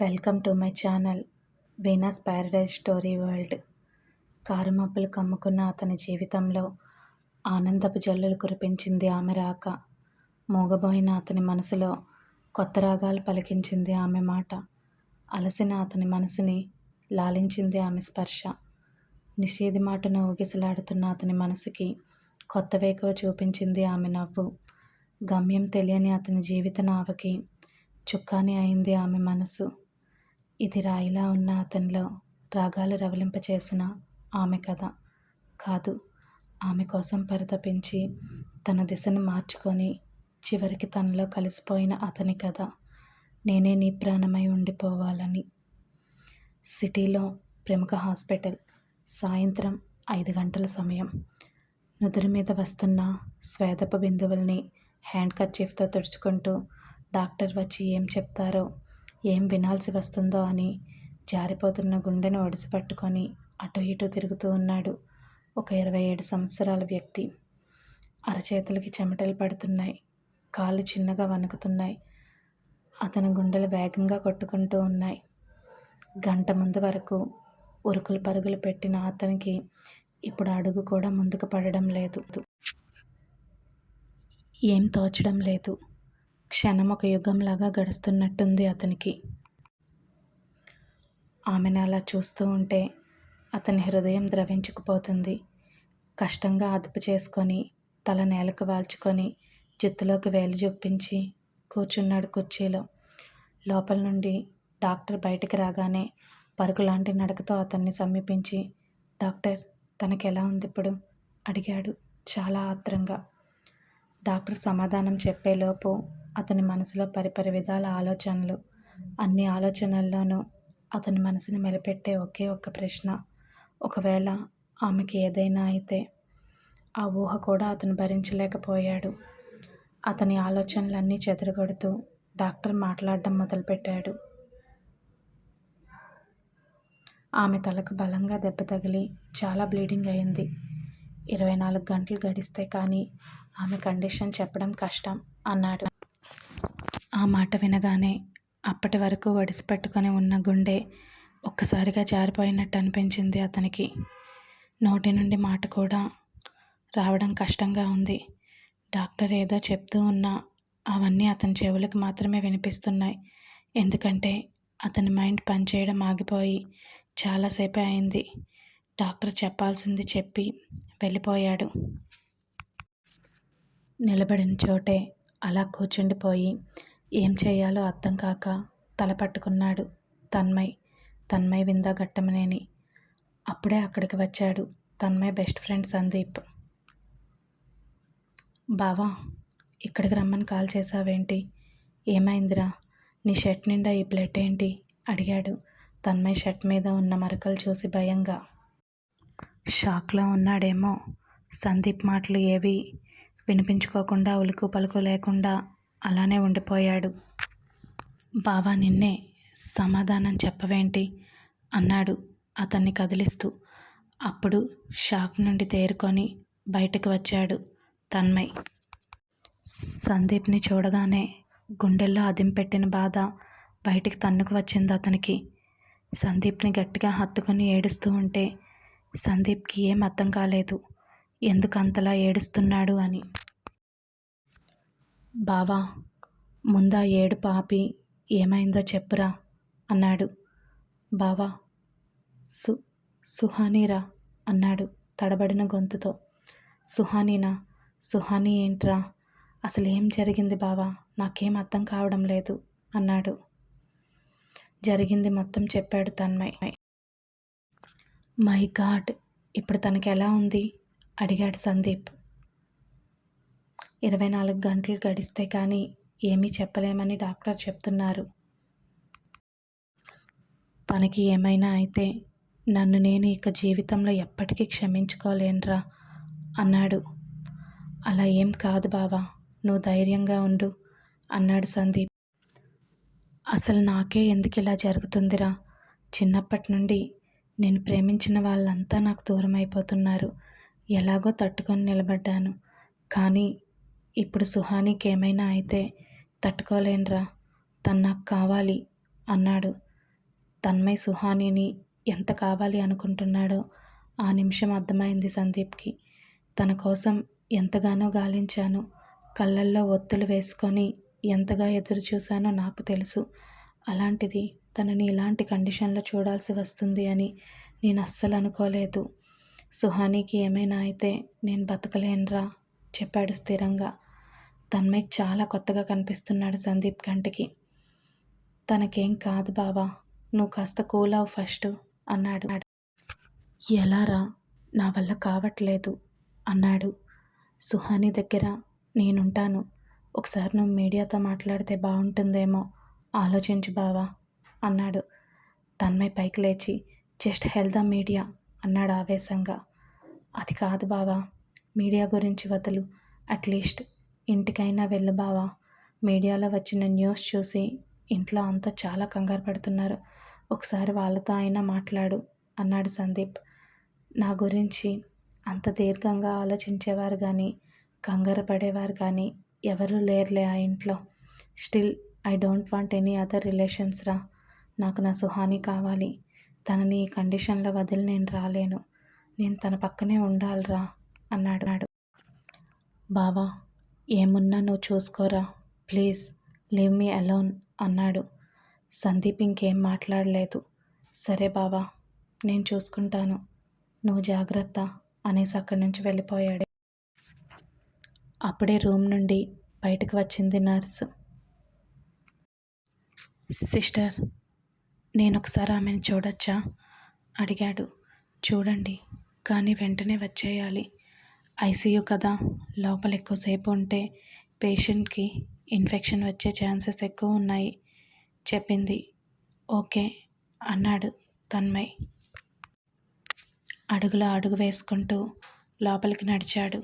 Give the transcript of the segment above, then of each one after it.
Welcome to my channel Veenas paradise story world. Car మబ్బులు కమ్ముకున్న అతని జీవితంలో ఆనందపు జల్లులు కురిపించింది ఆమె రాక. మూగబోయిన అతని మనసులో కొత్త రాగాలు పలికించింది ఆమె మాట. అలసిన అతని మనసుని లాలించింది ఆమె స్పర్శ. నిషేధి మాటను ఊగిసలాడుతున్న అతని మనసుకి కొత్త వేకువ చూపించింది ఆమె నవ్వు. గమ్యం తెలియని అతని జీవిత నావకి చుక్కాని అయింది ఆమె మనసు. ఇది రాయిలా ఉన్న అతనిలో రాగాలు రవలింపచేసిన ఆమె కథ. కాదు ఆమె కోసం పరితపించి తన దిశను మార్చుకొని చివరికి తనలో కలిసిపోయిన అతని కథ నేనే నీ ప్రాణమై ఉండిపోవాలని. సిటీలో ప్రముఖ హాస్పిటల్ సాయంత్రం ఐదు గంటల సమయం. నుదురు మీద వస్తున్న స్వేదప బిందువుల్ని హ్యాండ్ కర్చీఫ్తో తుడుచుకుంటూ డాక్టర్ వచ్చి ఏం చెప్తారో ఏం వినాల్సి వస్తుందో అని జారిపోతున్న గుండెను ఒడిసి పట్టుకొని అటు ఇటు తిరుగుతూ ఉన్నాడు ఒక ఇరవై ఏడు సంవత్సరాల వ్యక్తి. అరచేతులకి చెమటలు పడుతున్నాయి. కాళ్ళు చిన్నగా వణుకుతున్నాయి. అతని గుండెలు వేగంగా కొట్టుకుంటూ ఉన్నాయి. గంట ముందు వరకు ఉరుకులు పరుగులు పెట్టిన అతనికి ఇప్పుడు అడుగు కూడా ముందుకు పడడం లేదు. ఏం తోచడం లేదు. క్షణం ఒక యుగంలాగా గడుస్తున్నట్టుంది అతనికి. ఆమెను అలా చూస్తూ ఉంటే అతని హృదయం ద్రవించుకుపోతుంది. కష్టంగా అదుపు చేసుకొని తల నేలకు వాల్చుకొని జుత్తులోకి వేలు చూపించి కూర్చున్నాడు కుర్చీలో. లోపల నుండి డాక్టర్ బయటికి రాగానే పరుగులాంటి నడకతో అతన్ని సమీపించి డాక్టర్ తనకి ఎలా ఉంది ఇప్పుడు? అడిగాడు చాలా ఆత్రంగా. డాక్టర్ సమాధానం చెప్పేలోపు అతని మనసులో పరిపరి విధాల ఆలోచనలు. అన్ని ఆలోచనల్లోనూ అతని మనసుని మెలిపెట్టే ఒకే ఒక్క ప్రశ్న. ఒకవేళ ఆమెకి ఏదైనా అయితే ఆ ఊహ కూడా అతను భరించలేకపోయాడు. అతని ఆలోచనలన్నీ చెదరగొడుతూ డాక్టర్ మాట్లాడడం మొదలుపెట్టాడు. ఆమె తలకు బలంగా దెబ్బ తగిలి చాలా బ్లీడింగ్ అయింది. ఇరవై నాలుగు గంటలు గడిస్తే కానీ ఆమె కండిషన్ చెప్పడం కష్టం అన్నాడు. ఆ మాట వినగానే అప్పటి వరకు వడిసిపెట్టుకొని ఉన్న గుండె ఒక్కసారిగా జారిపోయినట్టు అనిపించింది అతనికి. నోటి నుండి మాట కూడా రావడం కష్టంగా ఉంది. డాక్టర్ ఏదో చెప్తూ ఉన్నా అవన్నీ అతని చెవులకు మాత్రమే వినిపిస్తున్నాయి. ఎందుకంటే అతని మైండ్ పనిచేయడం ఆగిపోయి చాలాసేపే అయింది. డాక్టర్ చెప్పాల్సింది చెప్పి వెళ్ళిపోయాడు. నిలబడిన చోటే అలా కూర్చుండిపోయి ఏం చేయాలో అర్థం కాక తల పట్టుకున్నాడు తన్మయ్. తన్మయ్ విందా గట్టమనేని అప్పుడే అక్కడికి వచ్చాడు తన్మయ్ బెస్ట్ ఫ్రెండ్ సందీప్. బావా ఇక్కడికి రమ్మని కాల్ చేసావేంటి ఏమైందిరా? నీ షర్ట్ నిండా ఈ బ్లడ్ ఏంటి? అడిగాడు తన్మయ్ షర్ట్ మీద ఉన్న మరకలు చూసి భయంగా. షాక్లో ఉన్నాడేమో. సందీప్ మాటలు ఏవి వినిపించుకోకుండా ఉలుకు పలుకు లేకుండా అలానే ఉండిపోయాడు. బావా నిన్నే సమాధానం చెప్పవేంటి? అన్నాడు అతన్ని కదిలిస్తూ. అప్పుడు షాక్ నుండి తేరుకొని బయటకు వచ్చాడు తన్మయ్. సందీప్ని చూడగానే గుండెల్లో అదింపెట్టిన బాధ బయటికి తన్నుకు వచ్చింది అతనికి. సందీప్ని గట్టిగా హత్తుకొని ఏడుస్తూ ఉంటే సందీప్కి ఏం అర్థం కాలేదు? ఎందుకంతలా ఏడుస్తున్నాడు? అని. బావా ముందా ఏడు పాపి ఏమైందో చెప్పురా అన్నాడు. బావా సు సుహానీరా అన్నాడు తడబడిన గొంతుతో. సుహానీనా సుహానీ ఏంట్రా? అసలు ఏం జరిగింది బావా? నాకేం అర్థం కావడం లేదు అన్నాడు. జరిగింది మొత్తం చెప్పాడు తన్మయ్. మై గాడ్ ఇప్పుడు తనకి ఎలా ఉంది? అడిగాడు సందీప్. ఇరవై నాలుగు గంటలు గడిస్తే కానీ ఏమీ చెప్పలేమని డాక్టర్ చెప్తున్నారు. తనకి ఏమైనా అయితే నన్ను నేను ఇక జీవితంలో ఎప్పటికీ క్షమించుకోలేనురా అన్నాడు. అలా ఏం కాదు బావా నువ్వు ధైర్యంగా ఉండు అన్నాడు సందీప్. అసలు నాకే ఎందుకు ఇలా జరుగుతుందిరా? చిన్నప్పటి నుండి నేను ప్రేమించిన వాళ్ళంతా నాకు దూరం అయిపోతున్నారు ఎలాగో తట్టుకొని నిలబడ్డాను. కానీ ఇప్పుడు సుహానికి ఏమైనా అయితే తట్టుకోలేనురా. తను నాకు కావాలి అన్నాడు. తన్మయ్ సుహానిని ఎంత కావాలి అనుకుంటున్నాడో ఆ నిమిషం అర్థమైంది సందీప్కి. తన కోసం ఎంతగానో గాలించాను. కళ్ళల్లో ఒత్తులు వేసుకొని ఎంతగా ఎదురు చూశానో నాకు తెలుసు. అలాంటిది తనని ఇలాంటి కండిషన్లో చూడాల్సి వస్తుంది అని నేను అస్సలు అనుకోలేదు. సుహానీకి ఏమైనా అయితే నేను బతకలేనురా చెప్పాడు స్థిరంగా. తన్మయ్ చాలా కొత్తగా కనిపిస్తున్నాడు సందీప్ కంటికి. తనకేం కాదు బావా నువ్వు కాస్త కూల్ అవ్వు ఫస్ట్ అన్నాడు. ఎలారా నా వల్ల కావట్లేదు అన్నాడు. సుహాని దగ్గర నేనుంటాను. ఒకసారి నువ్వు మీడియాతో మాట్లాడితే బాగుంటుందేమో ఆలోచించు బావా అన్నాడు. తన్మయ్ పైకి లేచి జస్ట్ హెల్ ద మీడియా అన్నాడు ఆవేశంగా. అది కాదు బావా మీడియా గురించి వదలు అట్లీస్ట్ ఇంటికైనా వెళ్ళు బావా. మీడియాలో వచ్చిన న్యూస్ చూసి ఇంట్లో అంతా చాలా కంగారు పడుతున్నారు. ఒకసారి వాళ్ళతో అయినా మాట్లాడు అన్నాడు సందీప్. నా గురించి అంత దీర్ఘంగా ఆలోచించేవారు కానీ కంగారు పడేవారు కానీ ఎవరూ లేరులే ఆ ఇంట్లో. Still I don't want any other relations రా. నాకు నా సుహాని కావాలి. తనని ఈ కండిషన్లో వదిలి నేను రాలేను. నేను తన పక్కనే ఉండాలిరా అన్నాడు. బావా ఏమున్నా నువ్వు చూసుకోరా. ప్లీజ్ లీవ్ మీ అలోన్ అన్నాడు. సందీప్ ఇంకేం మాట్లాడలేదు. సరే బావా నేను చూసుకుంటాను. నువ్వు జాగ్రత్త అనేసి అక్కడి నుంచి వెళ్ళిపోయాడు. అప్పుడే రూమ్ నుండి బయటకు వచ్చింది నర్స్. సిస్టర్ నేను ఒకసారి ఆమెను చూడొచ్చా? అడిగాడు. చూడండి కానీ వెంటనే వచ్చేయాలి. ఐసీయూ కదా. లోపల ఎక్కువసేపు ఉంటే పేషెంట్కి ఇన్ఫెక్షన్ వచ్చే ఛాన్సెస్ ఎక్కువ ఉన్నాయి చెప్పింది. ఓకే అన్నాడు తన్మయ్. అడుగులో అడుగు వేసుకుంటూ లోపలికి నడిచాడు.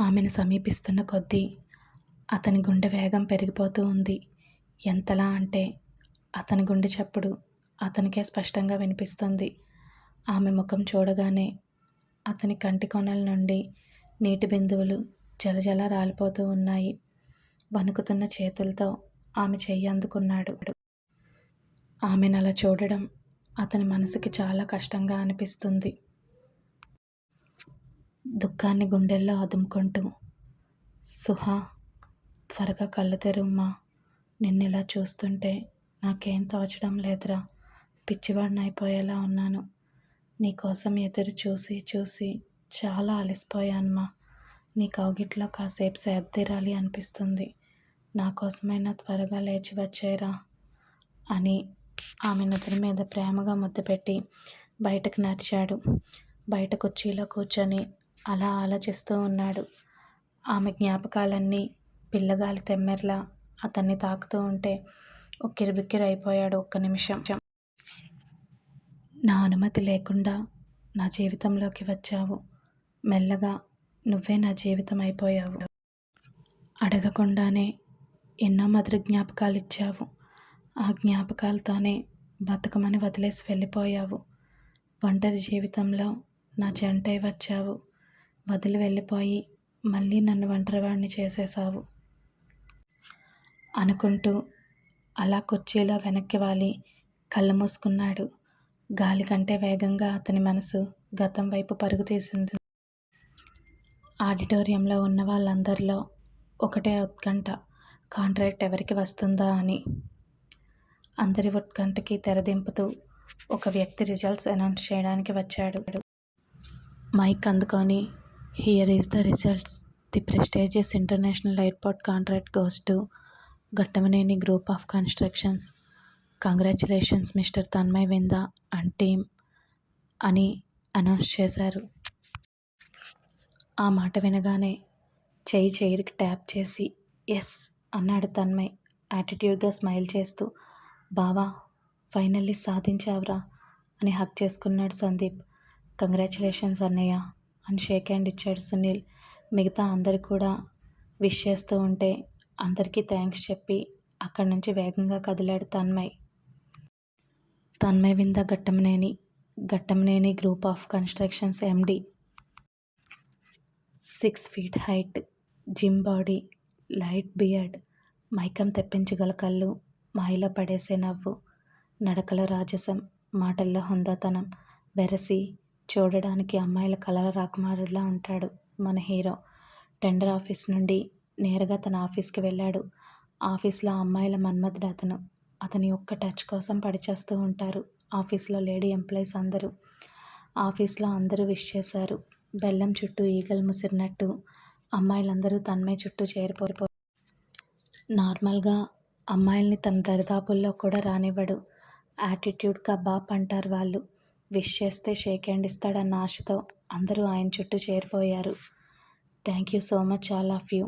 ఆమెను సమీపిస్తున్న కొద్దీ అతని గుండె వేగం పెరిగిపోతూ ఉంది. ఎంతలా అంటే అతని గుండె చప్పుడు అతనికే స్పష్టంగా వినిపిస్తుంది. ఆమె ముఖం చూడగానే అతని కంటి కొనల నుండి నీటి బిందువులు జలజల రాలిపోతూ ఉన్నాయి. వణుకుతున్న చేతులతో ఆమె చెయ్యి అందుకున్నాడు. ఆమెను అలా చూడడం అతని మనసుకి చాలా కష్టంగా అనిపిస్తుంది. దుఃఖాన్ని గుండెల్లో అదుముకుంటూ సుహా త్వరగా కళ్ళు తెరుమ్మా నిన్ను ఇలా చూస్తుంటే నాకేం తోచడం లేదురా. పిచ్చివాడిని అయిపోయేలా ఉన్నాను. నీకోసం ఎదురు చూసి చూసి చాలా అలసిపోయానమ్మా. నీ కౌగిట్లో కాసేపు సేద్దీరాలి అనిపిస్తుంది. నా కోసమైనా త్వరగా లేచి వచ్చేరా అని ఆమె నుదురు మీద ప్రేమగా ముద్దు పెట్టి బయటకు నడిచాడు. బయట కుర్చీలో కూర్చొని అలా ఆలోచిస్తూ ఉన్నాడు. ఆమె జ్ఞాపకాలన్నీ పిల్లగాలి తెమ్మెర్లా అతన్ని తాకుతూ ఉంటే ఉక్కిరిబిక్కిరి అయిపోయాడు ఒక్క నిమిషం. నా అనుమతి లేకుండా నా జీవితంలోకి వచ్చావు. మెల్లగా నువ్వే నా జీవితం అయిపోయావు. అడగకుండానే ఎన్నో మధుర జ్ఞాపకాలు ఇచ్చావు. ఆ జ్ఞాపకాలతోనే బతకమని వదిలేసి వెళ్ళిపోయావు. ఒంటరి జీవితంలో నా జంటై వచ్చావు. వదిలి వెళ్ళిపోయి మళ్ళీ నన్ను ఒంటరివాడిని చేసేసావు అనుకుంటూ అలా కుర్చీలో వెనక్కి వాలి కళ్ళు మూసుకున్నాడు. గాలి కంటే వేగంగా అతని మనసు గతం వైపు పరుగు తీసింది. ఆడిటోరియంలో ఉన్న వాళ్ళందరిలో ఒకటే ఉత్కంఠ కాంట్రాక్ట్ ఎవరికి వస్తుందా అని. అందరి ఉత్కంఠకి తెరదింపుతూ ఒక వ్యక్తి రిజల్ట్స్ అనౌన్స్ చేయడానికి వచ్చాడు. మైక్ అందుకొని here is the results. The prestigious international airport contract goes to Ghattamaneni group of constructions. Congratulations mister Tanmay Vinda and team అని అనౌన్స్ చేశారు. ఆ మాట వినగానే చేయి చైర్కి ట్యాప్ చేసి ఎస్ అన్నాడు తన్మయ్ యాటిట్యూడ్గా స్మైల్ చేస్తూ. బావా ఫైనల్లీ సాధించావురా అని హక్ చేసుకున్నాడు సందీప్. కంగ్రాచులేషన్స్ అన్నయ్య అని షేక్ హ్యాండ్ ఇచ్చాడు సునీల్. మిగతా అందరు కూడా విష్ చేస్తూ ఉంటే అందరికీ థ్యాంక్స్ చెప్పి అక్కడి నుంచి వేగంగా కదిలాడు Tanmay. Tanmay Vinda Ghattamaneni Ghattamaneni group of constructions MD. Six feet height gym body light beard మైకం తెప్పించగల కళ్ళు మాయలో పడేసే నవ్వు నడకల రాజసం మాటల్లో హుందాతనం బెరసి చూడడానికి అమ్మాయిల కలల రాకుమారుడిలా ఉంటాడు మన హీరో. టెండర్ ఆఫీస్ నుండి నేరుగా తన ఆఫీస్కి వెళ్ళాడు. ఆఫీస్లో అమ్మాయిల మన్మథుడు అతను. అతని ఒక్క టచ్ కోసం పడిచేస్తూ ఉంటారు. ఆఫీస్లో లేడీ ఎంప్లాయీస్ అందరూ. ఆఫీస్లో అందరూ విష్ చేశారు. బెల్లం చుట్టూ ఈగలు ముసిరినట్టు అమ్మాయిలందరూ తన్మయ్ చుట్టూ చేరిపోరిపో నార్మల్గా అమ్మాయిల్ని తన దరిదాపుల్లో కూడా రానివ్వడు. యాటిట్యూడ్గా బాప్ అంటారు వాళ్ళు. విష్ చేస్తే షేక్ హ్యాండ్ ఇస్తాడన్న ఆశతో అందరూ ఆయన చుట్టూ చేరిపోయారు. Thank you so much all of you.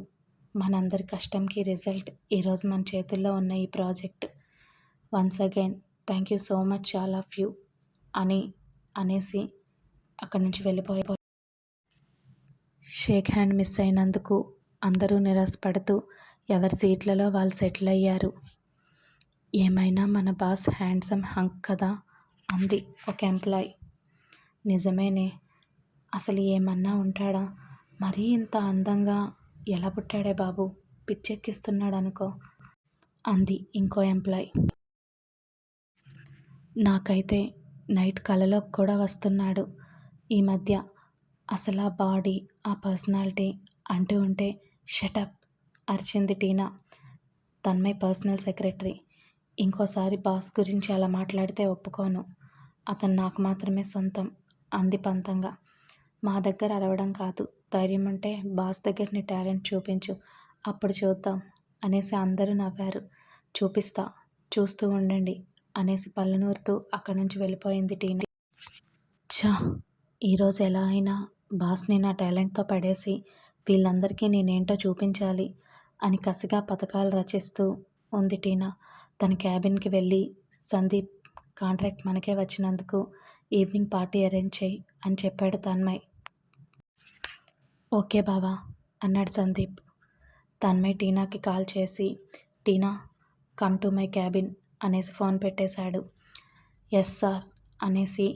మనందరి కష్టంకి రిజల్ట్ ఈరోజు మన చేతుల్లో ఉన్న ఈ project. Once again thank you so much all of you అని అనేసి అక్కడి నుంచి వెళ్ళిపోయి షేక్ హ్యాండ్ మిస్ అయినందుకు అందరూ నిరాశపడుతూ ఎవరి సీట్లలో వాళ్ళు సెటిల్ అయ్యారు. ఏమైనా మన బాస్ హ్యాండ్సమ్ హంక్ కదా అంది ఒక ఎంప్లాయ్. నిజమేనే అసలు ఏమన్నా ఉంటాడా? మరీ ఇంత అందంగా ఎలా పుట్టాడే బాబు? పిచ్చెక్కిస్తున్నాడు అనుకో అంది ఇంకో ఎంప్లాయ్. నాకైతే నైట్ కలలో కూడా వస్తున్నాడు. ఈ మధ్య అసలు ఆ బాడీ ఆ పర్సనాలిటీ అంటూ ఉంటే షటప్ అరిచింది టీనా? Tanmay personal secretary. ఇంకోసారి బాస్ గురించి అలా మాట్లాడితే ఒప్పుకోను. అతను నాకు మాత్రమే సొంతం అంది పంతంగా. మా దగ్గర అరవడం కాదు ధైర్యం ఉంటే బాస్ దగ్గర నీ టాలెంట్ చూపించు అప్పుడు చూద్దాం అనేసి అందరూ నవ్వారు. చూపిస్తా చూస్తూ ఉండండి. అనేసి పళ్ళు నూరుతూ అక్కడి నుంచి వెళ్ళిపోయింది టీని. ఛా! ఈరోజు ఎలా అయినా బాస్ని నా టాలెంట్తో పడేసి వీళ్ళందరికీ నేనేంటో చూపించాలి అని కసిగా పథకాలు రచిస్తూ ఉంది టీనా. తన క్యాబిన్కి వెళ్ళి సందీప్ కాంట్రాక్ట్ మనకే వచ్చినందుకు ఈవినింగ్ పార్టీ అరేంజ్ చేయి అని చెప్పాడు తన్మయ్. ఓకే బావా అన్నాడు సందీప్. తన్మయ్ టీనాకి కాల్ చేసి Tina come to my cabin. అనేసి ఫోన్ పెట్టేశాడు. ఎస్ సార్ అనేసి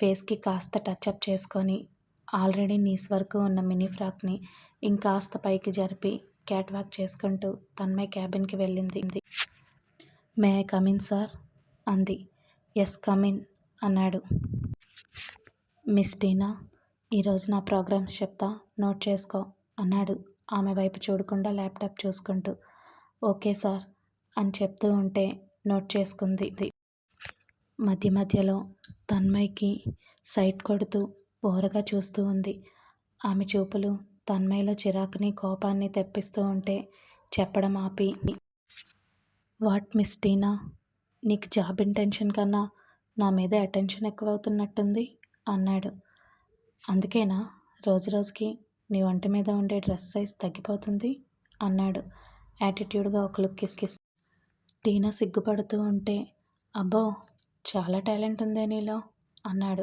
ఫేస్కి కాస్త టచ్అప్ చేసుకొని ఆల్రెడీ నీస్ వరకు ఉన్న మినీ ఫ్రాక్ని ఇంకాస్త పైకి జరిపి క్యాట్ వాక్ చేసుకుంటూ తన్మయ్ క్యాబిన్కి వెళ్ళింది. May I come in sir అంది. ఎస్ కమిన్ అన్నాడు. మిస్ టీనా ఈరోజు నా ప్రోగ్రామ్స్ చెప్తా నోట్ చేసుకో అన్నాడు ఆమె వైపు చూడకుండా ల్యాప్టాప్ చూసుకుంటూ. ఓకే సార్ అని చెప్తూ ఉంటే నోట్ చేసుకుంది. మధ్య మధ్యలో తన్మయ్కి సైట్ కొడుతూ ఓరగా చూస్తూ ఉంది. ఆమె చూపులు తన్మయ్లో చిరాకుని కోపాన్ని తెప్పిస్తూ ఉంటే చెప్పడం ఆపి వాట్ మిస్ టీనా? నీకు జాబ్ ఇంటెన్షన్ కన్నా నా మీద అటెన్షన్ ఎక్కువ అవుతున్నట్టుంది అన్నాడు. అందుకేనా? రోజు రోజుకి నీ ఒంటి మీద ఉండే డ్రెస్ సైజ్ తగ్గిపోతుంది అన్నాడు. యాటిట్యూడ్గా ఒక లుక్ కిస్ టీనా సిగ్గుపడుతూ ఉంటే అబ్బో చాలా టాలెంట్ ఉందే నీలో అన్నాడు.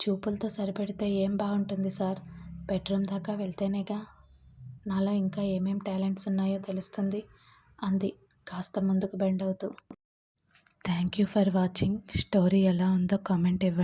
చూపులతో సరిపెడితే ఏం బాగుంటుంది సార్? బెడ్రూమ్ దాకా వెళ్తేనేగా? నాలో ఇంకా ఏమేం టాలెంట్స్ ఉన్నాయో తెలుస్తుంది? అంది కాస్త ముందుకు బెండ్ అవుతూ. Thank you for watching. Story ఎలా ఉందో కామెంట్ ఇవ్వండి.